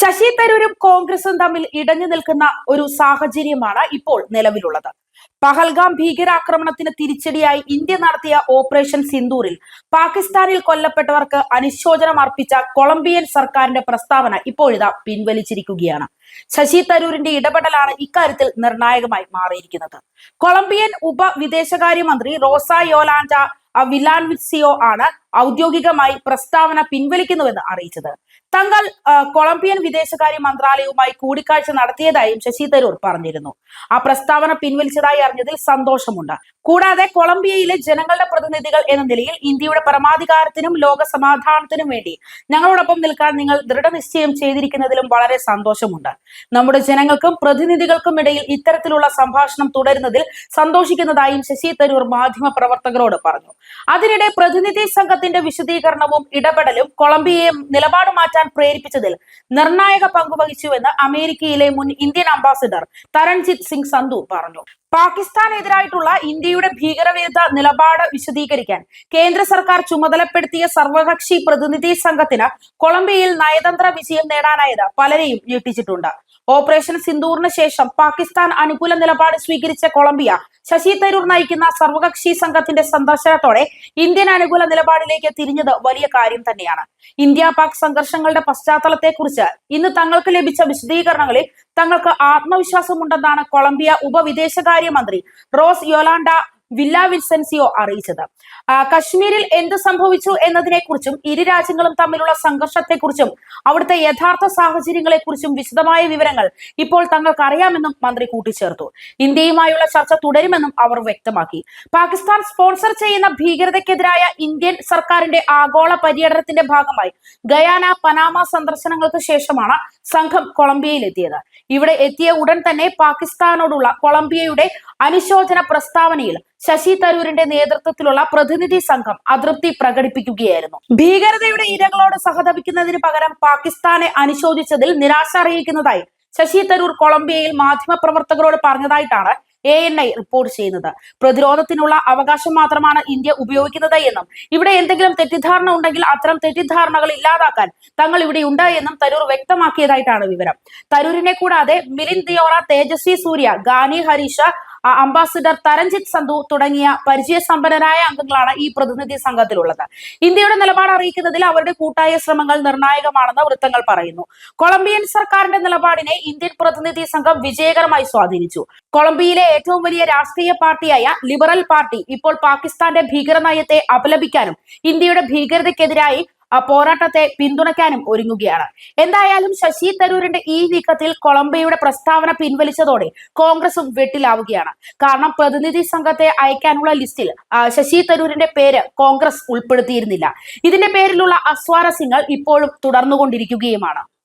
ശശി തരൂരും കോൺഗ്രസും തമ്മിൽ ഇടഞ്ഞു നിൽക്കുന്ന ഒരു സാഹചര്യമാണ് ഇപ്പോൾ നിലവിലുള്ളത്. പഹൽഗാം ഭീകരാക്രമണത്തിന് തിരിച്ചടിയായി ഇന്ത്യ നടത്തിയ ഓപ്പറേഷൻ സിന്ദൂറിൽ പാകിസ്ഥാനിൽ കൊല്ലപ്പെട്ടവർക്ക് അനുശോചനം അർപ്പിച്ച കൊളംബിയൻ സർക്കാരിന്റെ പ്രസ്താവന ഇപ്പോഴിതാ പിൻവലിച്ചിരിക്കുകയാണ്. ശശി തരൂരിന്റെ ഇടപെടലാണ് ഇക്കാര്യത്തിൽ നിർണായകമായി മാറിയിരിക്കുന്നത്. കൊളംബിയൻ ഉപ വിദേശകാര്യമന്ത്രി റോസ യോലാൻഡ വിലാൻവിസിയോ ആണ് ഔദ്യോഗികമായി പ്രസ്താവന പിൻവലിക്കുന്നുവെന്ന് അറിയിച്ചത്. തങ്ങൾ കൊളംബിയൻ വിദേശകാര്യ മന്ത്രാലയവുമായി കൂടിക്കാഴ്ച നടത്തിയതായും ശശി തരൂർ പറഞ്ഞിരുന്നു. ആ പ്രസ്താവന പിൻവലിച്ചതായി അറിഞ്ഞതിൽ സന്തോഷമുണ്ട്. കൂടാതെ കൊളംബിയയിലെ ജനങ്ങളുടെ പ്രതിനിധികൾ എന്ന നിലയിൽ ഇന്ത്യയുടെ പരമാധികാരത്തിനും ലോക സമാധാനത്തിനും വേണ്ടി ഞങ്ങളോടൊപ്പം നിൽക്കാൻ നിങ്ങൾ ദൃഢനിശ്ചയം ചെയ്തിരിക്കുന്നതിലും വളരെ സന്തോഷമുണ്ട്. നമ്മുടെ ജനങ്ങൾക്കും പ്രതിനിധികൾക്കും ഇടയിൽ ഇത്തരത്തിലുള്ള സംഭാഷണം തുടരുന്നതിൽ സന്തോഷിക്കുന്നതായും ശശി തരൂർ മാധ്യമ പ്രവർത്തകരോട് പറഞ്ഞു. അതിനിടെ പ്രതിനിധി സംഘത്തിന്റെ വിശദീകരണവും ഇടപെടലും കൊളംബിയയും നിലപാട് മാറ്റാൻ പ്രേരിപ്പിച്ചതിൽ നിർണായക പങ്കുവഹിച്ചുവെന്ന് അമേരിക്കയിലെ മുൻ ഇന്ത്യൻ അംബാസിഡർ തരൺജിത് സിംഗ് സന്ധു പറഞ്ഞു. പാകിസ്ഥാനെതിരായിട്ടുള്ള ഇന്ത്യയുടെ ഭീകരവിരുദ്ധ നിലപാട് വിശദീകരിക്കാൻ കേന്ദ്ര സർക്കാർ ചുമതലപ്പെടുത്തിയ സർവകക്ഷി പ്രതിനിധി സംഘത്തിന് കൊളംബിയയിൽ നയതന്ത്ര വിജയം നേടാനായത് പലരെയും ഞെട്ടിച്ചിട്ടുണ്ട്. ഓപ്പറേഷൻ സിന്ദൂറിന് ശേഷം പാകിസ്ഥാൻ അനുകൂല നിലപാട് സ്വീകരിച്ച കൊളംബിയ ശശി തരൂർ നയിക്കുന്ന സർവകക്ഷി സംഘത്തിന്റെ സന്ദർശനത്തോടെ ഇന്ത്യൻ അനുകൂല നിലപാടിലേക്ക് തിരിഞ്ഞത് വലിയ കാര്യം തന്നെയാണ്. ഇന്ത്യ പാക് സംഘർഷങ്ങളുടെ പശ്ചാത്തലത്തെക്കുറിച്ച് ഇന്ന് തങ്ങൾക്ക് ലഭിച്ച വിശദീകരണങ്ങളിൽ തങ്ങൾക്ക് ആത്മവിശ്വാസമുണ്ടെന്നാണ് കൊളംബിയ ഉപവിദേശകാര്യമന്ത്രി റോസ് യോലാൻഡ വില്ല വിൽസൻസിയോ അറിയിച്ചത്. കശ്മീരിൽ എന്ത് സംഭവിച്ചു എന്നതിനെക്കുറിച്ചും ഇരു രാജ്യങ്ങളും തമ്മിലുള്ള സംഘർഷത്തെക്കുറിച്ചും അവിടുത്തെ യഥാർത്ഥ സാഹചര്യങ്ങളെക്കുറിച്ചും വിശദമായ വിവരങ്ങൾ ഇപ്പോൾ തങ്ങൾക്ക് അറിയാമെന്നും മന്ത്രി കൂട്ടിച്ചേർത്തു. ഇന്ത്യയുമായുള്ള ചർച്ച തുടരുമെന്നും അവർ വ്യക്തമാക്കി. പാകിസ്ഥാൻ സ്പോൺസർ ചെയ്യുന്ന ഭീകരതയ്ക്കെതിരായ ഇന്ത്യൻ സർക്കാരിന്റെ ആഗോള പര്യടനത്തിന്റെ ഭാഗമായി ഗയാന പനാമ സന്ദർശനങ്ങൾക്ക് ശേഷമാണ് സംഘം കൊളംബിയയിലെത്തിയത്. ഇവിടെ എത്തിയ ഉടൻ തന്നെ പാകിസ്ഥാനോടുള്ള കൊളംബിയയുടെ അനുശോചന പ്രസ്താവനയിൽ ശശി തരൂരിന്റെ നേതൃത്വത്തിലുള്ള പ്രതിനിധി സംഘം അതൃപ്തി പ്രകടിപ്പിക്കുകയായിരുന്നു. ഭീകരതയുടെ ഇരകളോട് സഹതപിക്കുന്നതിന് പകരം പാകിസ്ഥാനെ അനുശോചിച്ചതിൽ നിരാശ അറിയിക്കുന്നതായി ശശി തരൂർ കൊളംബിയയിൽ മാധ്യമപ്രവർത്തകരോട് പറഞ്ഞതായിട്ടാണ് എ എൻ ഐ റിപ്പോർട്ട് ചെയ്യുന്നത്. പ്രതിരോധത്തിനുള്ള അവകാശം മാത്രമാണ് ഇന്ത്യ ഉപയോഗിക്കുന്നത് എന്നും ഇവിടെ എന്തെങ്കിലും തെറ്റിദ്ധാരണ ഉണ്ടെങ്കിൽ അത്തരം തെറ്റിദ്ധാരണകൾ ഇല്ലാതാക്കാൻ തങ്ങൾ ഇവിടെ ഉണ്ട് എന്നും തരൂർ വ്യക്തമാക്കിയതായിട്ടാണ് വിവരം. തരൂരിനെ കൂടാതെ മിലിന്ദ് ദിയോറ തേജസ്വി സൂര്യ ഗാനി ഹരീഷ അംബാസിഡർ തരഞ്ജിത് സന്ധു തുടങ്ങിയ പരിചയസമ്പന്നരായ അംഗങ്ങളാണ് ഈ പ്രതിനിധി സംഘത്തിലുള്ളത്. ഇന്ത്യയുടെ നിലപാട് അറിയിക്കുന്നതിൽ അവരുടെ കൂട്ടായ ശ്രമങ്ങൾ നിർണായകമാണെന്ന് വൃത്തങ്ങൾ പറയുന്നു. കൊളംബിയൻ സർക്കാരിന്റെ നിലപാടിനെ ഇന്ത്യൻ പ്രതിനിധി സംഘം വിജയകരമായി സ്വാധീനിച്ചു. കൊളംബിയയിലെ ഏറ്റവും വലിയ രാഷ്ട്രീയ പാർട്ടിയായ ലിബറൽ പാർട്ടി ഇപ്പോൾ പാകിസ്ഥാന്റെ ഭീകര നയത്തെ അപലപിക്കാനും ഇന്ത്യയുടെ ഭീകരതയ്ക്കെതിരായി ആ പോരാട്ടത്തെ പിന്തുണയ്ക്കാനും ഒരുങ്ങുകയാണ്. എന്തായാലും ശശി തരൂരിന്റെ ഈ നീക്കത്തിൽ കൊളംബിയയുടെ പ്രസ്താവന പിൻവലിച്ചതോടെ കോൺഗ്രസും വെട്ടിലാവുകയാണ്. കാരണം പ്രതിനിധി സംഘത്തെ അയക്കാനുള്ള ലിസ്റ്റിൽ ശശി തരൂരിന്റെ പേര് കോൺഗ്രസ് ഉൾപ്പെടുത്തിയിരുന്നില്ല. ഇതിന്റെ പേരിലുള്ള അസ്വാരസ്യങ്ങൾ ഇപ്പോഴും തുടർന്നുകൊണ്ടിരിക്കുകയുമാണ്.